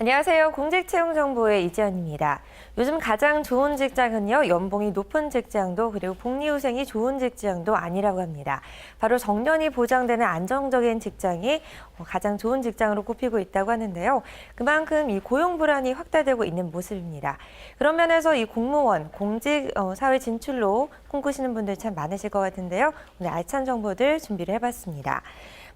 안녕하세요. 공직채용정보의 이지연입니다. 요즘 가장 좋은 직장은요, 연봉이 높은 직장도 그리고 복리후생이 좋은 직장도 아니라고 합니다. 바로 정년이 보장되는 안정적인 직장이 가장 좋은 직장으로 꼽히고 있다고 하는데요. 그만큼 이 고용 불안이 확대되고 있는 모습입니다. 그런 면에서 이 공무원, 공직 어, 사회 진출로 꿈꾸시는 분들 참 많으실 것 같은데요. 오늘 알찬 정보들 준비를 해봤습니다.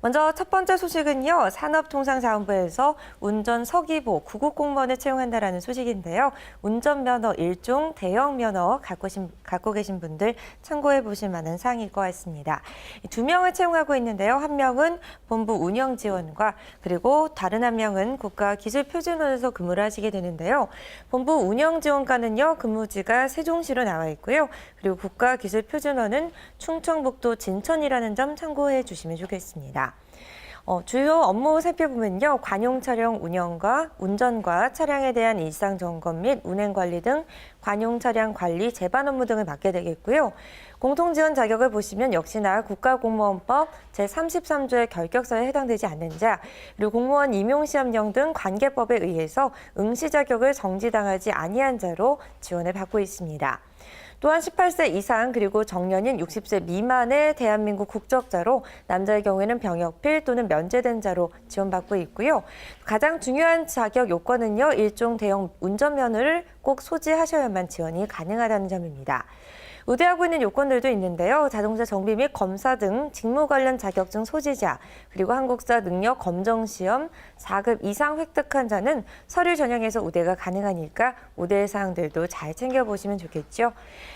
먼저 첫 번째 소식은요. 산업통상자원부에서 운전 서기보 구급 공무원을 채용한다라는 소식인데요. 운전면허 일종 대형 면허 갖고, 신- 갖고 계신 분들 참고해 보실 만한 사항일 것 같습니다. 이두 명을 채용하고 있는데요. 한 명은 본부 운영 지원과 그리고 다른 한 명은 국가 기술 표준원에서 근무를 하시게 되는데요. 본부 운영 지원과는요. 근무지가 세종시로 나와 있고요. 그리고 국가 기술 표준원은 충청북도 진천이라는 점 참고해 주시면 좋겠습니다. 어, 주요 업무 살펴보면요. 관용 차량 운영과 운전과 차량에 대한 일상 점검 및 운행 관리 등 관용 차량 관리 재반 업무 등을 맡게 되겠고요. 공통 지원 자격을 보시면 역시나 국가공무원법 제33조의 결격사에 해당되지 않는 자, 그리고 공무원 임용 시험령 등 관계법에 의해서 응시 자격을 정지당하지 아니한 자로 지원을 받고 있습니다. 또한 18세 이상 그리고 정년인 60세 미만의 대한민국 국적자로 남자의 경우에는 병역필 또는 면제된 자로 지원받고 있고요. 가장 중요한 자격 요건은요. 일종 대형 운전면허를 꼭 소지하셔야만 지원이 가능하다는 점입니다. 우대하고 있는 요건들도 있는데요. 자동차 정비 및 검사 등 직무 관련 자격증 소지자, 그리고 한국사 능력 검정 시험 4급 이상 획득한 자는 서류 전형에서 우대가 가능하니까 우대 사항들도 잘 챙겨 보시면 좋겠죠.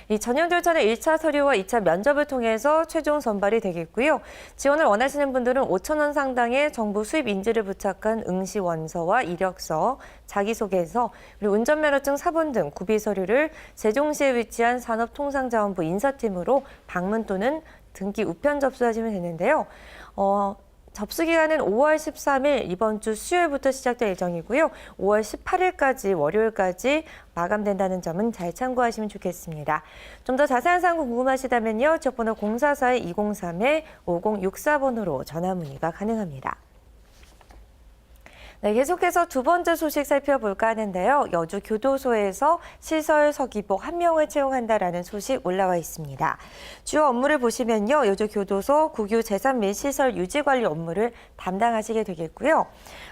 이 전형 절차는 1차 서류와 2차 면접을 통해서 최종 선발이 되겠고요. 지원을 원하시는 분들은 5천 원 상당의 정부 수입 인지를 부착한 응시 원서와 이력서, 자기소개서, 그리고 운전면허증 사본 등 구비 서류를 세종시에 위치한 산업통상자 원부 인사팀으로 방문 또는 등기 우편 접수하시면 되는데요. 어, 접수 기간은 5월 13일 이번 주 수요일부터 시작될 예정이고요. 5월 18일까지 월요일까지 마감된다는 점은 잘 참고하시면 좋겠습니다. 좀 더 자세한 사항 궁금하시다면요. 지역번호 044-203-5064번으로 전화 문의가 가능합니다. 네, 계속해서 두 번째 소식 살펴볼까 하는데요. 여주 교도소에서 시설 서기복 한 명을 채용한다라는 소식 올라와 있습니다. 주요 업무를 보시면요. 여주 교도소 국유 재산 및 시설 유지 관리 업무를 담당하시게 되겠고요.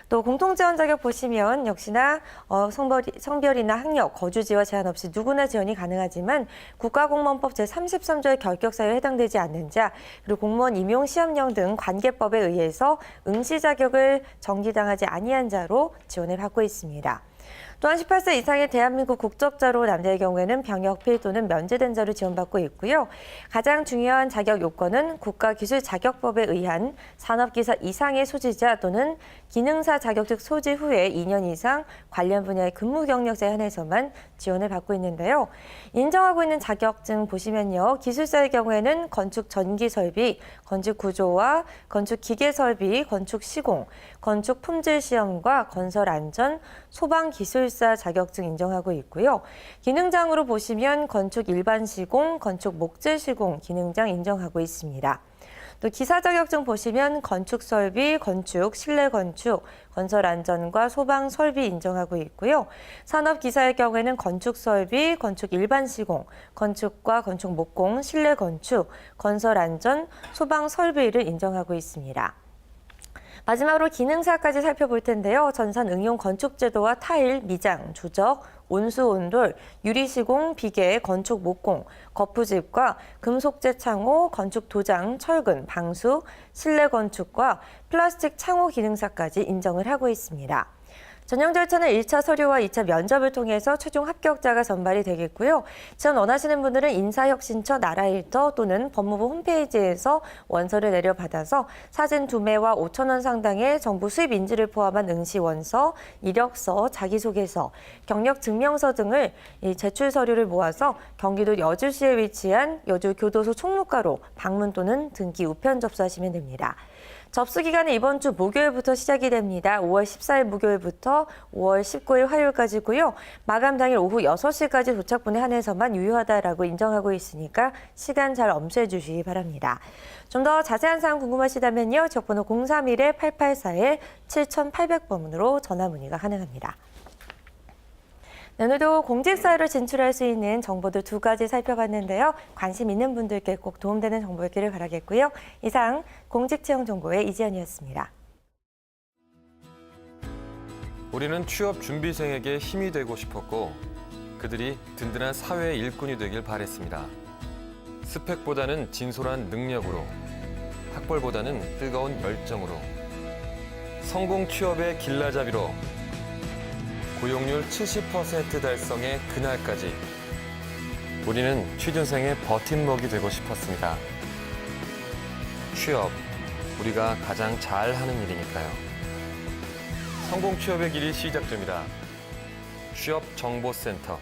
또 공통지원 자격 보시면 역시나 어, 성별, 성별 이나 학력, 거주지와 제한 없이 누구나 지원이 가능하지만 국가공무원법 제33조의 결격사유에 해당되지 않는 자, 그리고 공무원 임용 시험령 등 관계법에 의해서 응시 자격을 정지당하지 아니한 자로 지원을 받고 있습니다. 또한 18세 이상의 대한민국 국적자로 남자의 경우에는 병역필 또는 면제된 자로 지원받고 있고요. 가장 중요한 자격 요건은 국가기술자격법에 의한 산업기사 이상의 소지자 또는 기능사 자격증 소지 후에 2년 이상 관련 분야의 근무 경력자에 한해서만 지원을 받고 있는데요. 인정하고 있는 자격증 보시면요. 기술사의 경우에는 건축 전기 설비, 건축 구조와 건축 기계 설비, 건축 시공, 건축 품질 시험과 건설 안전, 소방 기술 사 자격증 인정하고 있고요. 기능장으로 보시면 건축 일반 시공, 건축 목재 시공 기능장 인정하고 있습니다. 또 기사 자격증 보시면 건축 설비, 건축, 실내 건축, 건설 안전과 소방 설비 인정하고 있고요. 산업 기사의 경우에는 건축 설비, 건축 일반 시공, 건축과 건축 목공, 실내 건축, 건설 안전, 소방 설비를 인정하고 있습니다. 마지막으로 기능사까지 살펴볼 텐데요. 전산 응용 건축 제도와 타일, 미장, 조적, 온수, 온돌, 유리 시공, 비계, 건축 목공, 거푸집과 금속재 창호, 건축 도장, 철근, 방수, 실내 건축과 플라스틱 창호 기능사까지 인정을 하고 있습니다. 전형 절차는 1차 서류와 2차 면접을 통해서 최종 합격자가 선발이 되겠고요. 지원 원하시는 분들은 인사혁신처 나라일터 또는 법무부 홈페이지에서 원서를 내려받아서 사진 두매와 5천 원 상당의 정부 수입 인지를 포함한 응시 원서, 이력서, 자기소개서, 경력 증명서 등을 이 제출 서류를 모아서 경기도 여주시에 위치한 여주 교도소 총무과로 방문 또는 등기 우편 접수하시면 됩니다. 접수 기간은 이번 주 목요일부터 시작이 됩니다. 5월 14일 목요일부터 5월 19일 화요일까지고요. 마감 당일 오후 6시까지 도착분에 한해서만 유효하다라고 인정하고 있으니까 시간 잘 엄수해 주시기 바랍니다. 좀 더 자세한 사항 궁금하시다면요. 지역번호 031-8841-7800번으로 전화 문의가 가능합니다. 네, 오늘도 공직사회로 진출할 수 있는 정보들 두 가지 살펴봤는데요. 관심 있는 분들께 꼭 도움되는 정보였기를 바라겠고요. 이상 공직채용정보의 이지연이었습니다. 우리는 취업 준비생에게 힘이 되고 싶었고 그들이 든든한 사회의 일꾼이 되길 바랬습니다. 스펙보다는 진솔한 능력으로 학벌보다는 뜨거운 열정으로 성공 취업의 길라잡이로 고용률 70% 달성의 그날까지 우리는 취준생의 버팀목이 되고 싶었습니다. 취업, 우리가 가장 잘하는 일이니까요. 성공 취업의 길이 시작됩니다. 취업 정보센터